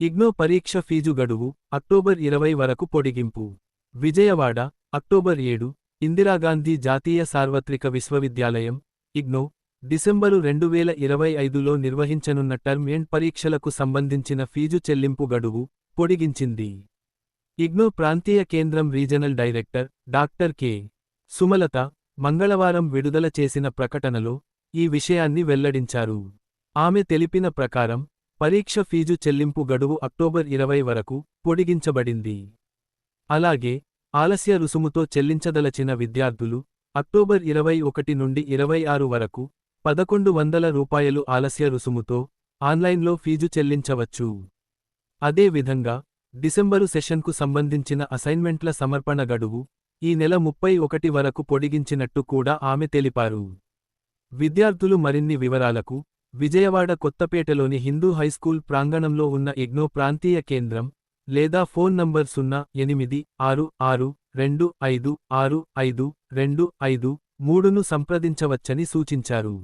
ఇగ్నో పరీక్ష ఫీజు గడువు అక్టోబర్ ఇరవై వరకు పొడిగింపు. విజయవాడ అక్టోబర్ ఏడు ఇందిరాగాంధీ జాతీయ సార్వత్రిక విశ్వవిద్యాలయం ఇగ్నో డిసెంబరు రెండు వేల ఇరవై ఐదులో నిర్వహించనున్న టర్మ్ ఎండ్ పరీక్షలకు సంబంధించిన ఫీజు చెల్లింపు గడువు పొడిగించింది. ఇగ్నో ప్రాంతీయ కేంద్రం regional director doctor K. Sumalatha మంగళవారం విడుదల చేసిన ప్రకటనలో ఈ విషయాన్ని వెల్లడించారు. ఆమె తెలిపిన ప్రకారం పరీక్ష ఫీజు చెల్లింపు గడువు అక్టోబర్ ఇరవై వరకు పొడిగించబడింది. అలాగే ఆలస్య రుసుముతో చెల్లించదలచిన విద్యార్థులు అక్టోబర్ ఇరవై ఒకటి నుండి ఇరవై ఆరు వరకు పదకొండు వందల రూపాయలు ఆలస్య రుసుముతో ఆన్లైన్లో ఫీజు చెల్లించవచ్చు. అదేవిధంగా డిసెంబరు సెషన్కు సంబంధించిన అసైన్మెంట్ల సమర్పణ గడువు ఈ నెల ముప్పై ఒకటి వరకు పొడిగించినట్టు కూడా ఆమె తెలిపారు. విద్యార్థులు మరిన్ని వివరాలకు విజయవాడ కొత్తపేటలోని హిందూ హైస్కూల్ ప్రాంగణంలో ఉన్న ఇగ్నో ప్రాంతీయ కేంద్రం లేదా ఫోన్ నంబర్ సున్నా ఎనిమిది ఆరు ఆరు రెండు ఐదు ఆరు ఐదు రెండు ఐదు మూడును సంప్రదించవచ్చని సూచించారు.